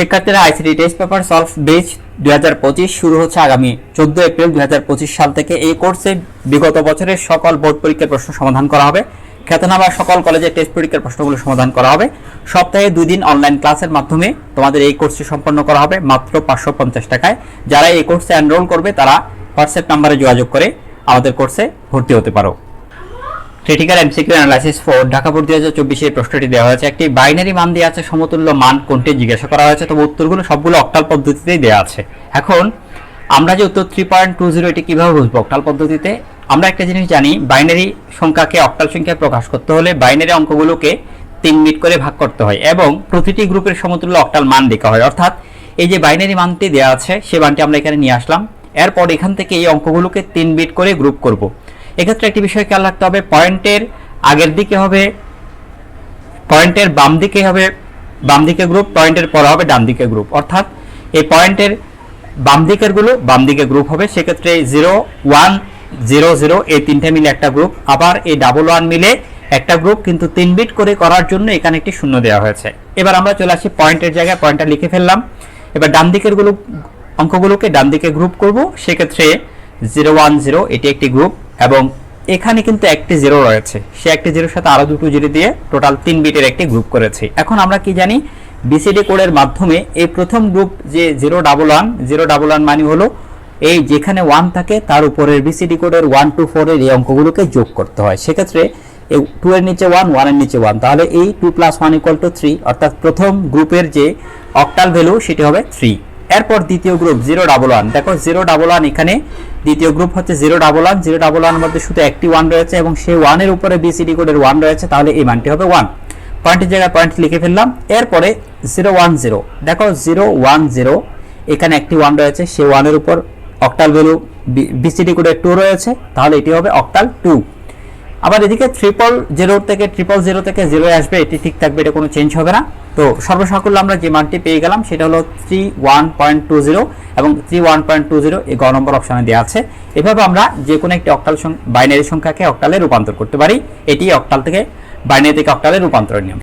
শিক্ষার্থীরা ICT test paper solve বেজ দু হাজার পঁচিশ শুরু হচ্ছে আগামী চোদ্দ এপ্রিল দু হাজার পঁচিশ সাল থেকে। এই কোর্সে বিগত বছরের সকল বোর্ড পরীক্ষার প্রশ্ন সমাধান করা হবে। খ্যাতনামা সকল কলেজের টেস্ট পরীক্ষার প্রশ্নগুলো সমাধান করা হবে। সপ্তাহে দুই দিন অনলাইন ক্লাসের মাধ্যমে তোমাদের এই কোর্সটি সম্পন্ন করা হবে মাত্র পাঁচশো পঞ্চাশ টাকায়। যারা এই কোর্সে এনরোল করবে, তারা হোয়াটসঅ্যাপ নাম্বারে যোগাযোগ করে আমাদের কোর্সে ভর্তি হতে পারো। Critical MCQ analysis for Dhaka board দুই হাজার চব্বিশের প্রশ্নটি দেওয়া হয়েছে। একটি বাইনারি মান দেওয়া আছে সমতুল্য মান কোনটি জিজ্ঞাসা করা হয়েছে। তবে উত্তরগুলো সবগুলো অক্টাল পদ্ধতিতেই দেওয়া আছে। এখন আমরা যে উত্তর থ্রি পয়েন্ট টু জিরো এটি কীভাবে বুঝব অক্টাল পদ্ধতিতে? আমরা একটা জিনিস জানি বাইনারি সংখ্যাকে অক্টাল সংখ্যায় প্রকাশ করতে হলে বাইনারি অঙ্কগুলোকে তিন মিট করে ভাগ করতে হয় এবং প্রতিটি গ্রুপের সমতুল্য অক্টাল মান দেখা হয়। অর্থাৎ এই যে বাইনারি মানটি দেওয়া আছে, সে মানটি আমরা এখানে নিয়ে আসলাম। এরপর এখান থেকে এই অঙ্কগুলোকে তিন বিট করে গ্রুপ করব। এক্ষেত্রে একটি বিষয় খেয়াল রাখতে হবে, পয়েন্টের আগের দিকে হবে, পয়েন্টের বাম দিকে হবে, বাম দিকে গ্রুপ পয়েন্টের পরে হবে ডান দিকে গ্রুপ অর্থাৎ এই পয়েন্টের বাম দিকেরগুলো বাম দিকে গ্রুপ হবে, সেক্ষেত্রে জিরো ওয়ান জিরো জিরো এই তিনটে মিলে একটা গ্রুপ আবার এই ডাবল ওয়ান মিলে একটা গ্রুপ কিন্তু তিন বিট করে করার জন্য এখানে একটি শূন্য দেওয়া হয়েছে। এবার আমরা চলে আসি পয়েন্টের জায়গায়, পয়েন্টটা লিখে ফেললাম। এবার ডান দিকেরগুলো, অঙ্কগুলোকে ডান দিকে গ্রুপ করব, সেক্ষেত্রে জিরো ওয়ান জিরো এটি একটি গ্রুপ এবং এখানে কিন্তু একটি জিরো রয়েছে। সে একটি জিরোর সাথে আরও দুটো জিরো দিয়ে টোটাল তিন বিটের একটি গ্রুপ করেছি। এখন আমরা কি জানি? বিসিডি কোডের মাধ্যমে এই প্রথম গ্রুপ যে zero double one zero double one মানে হলো এই যেখানে ওয়ান থাকে, তার উপরের বিসিডি কোডের ওয়ান টু ফোরের এই অঙ্কগুলোকে যোগ করতে হয়। সেক্ষেত্রে এই টু এর নিচে ওয়ান ওয়ানের নিচে ওয়ান তাহলে এই two plus one equal to three অর্থাৎ প্রথম গ্রুপের যে অক্টাল ভ্যালু সেটি হবে থ্রি এরপর দ্বিতীয় গ্রুপ জিরো ডাবল ওয়ান দেখো জিরো ডাবল ওয়ান এখানে দ্বিতীয় গ্রুপ হচ্ছে zero double one zero double one মধ্যে শুধু একটি ওয়ান রয়েছে এবং সেই ওয়ানের উপরে বিসিডি কোডের ওয়ান রয়েছে, তাহলে এই মানটি হবে ওয়ান পয়েন্টের জায়গায় পয়েন্ট লিখে ফেললাম। এরপরে জিরো ওয়ান জিরো দেখো জিরো ওয়ান জিরো এখানে একটি ওয়ান রয়েছে, সেই ওয়ানের উপর অক্টাল ভ্যালু বিসিডি কোডের টু রয়েছে, তাহলে এটি হবে অক্টাল টু আবার এদিকে ট্রিপল জিরো থেকে ট্রিপল জিরো থেকে জিরো আসবে, এটি ঠিক থাকবে, এটা কোনো চেঞ্জ হবে না। তো সর্বসাকুল্য আমরা যে মানটি পেয়ে গেলাম, সেটা হলো three one point two zero এবং three one point two zero এই গ নম্বর অপশানে দেওয়া আছে। এভাবে আমরা যে কোনো একটি অক্টাল বাইনারি সংখ্যাকে অক্টালে রূপান্তর করতে পারি। এটি অক্টাল থেকে বাইনারি থেকে অক্টালে রূপান্তরের নিয়ম।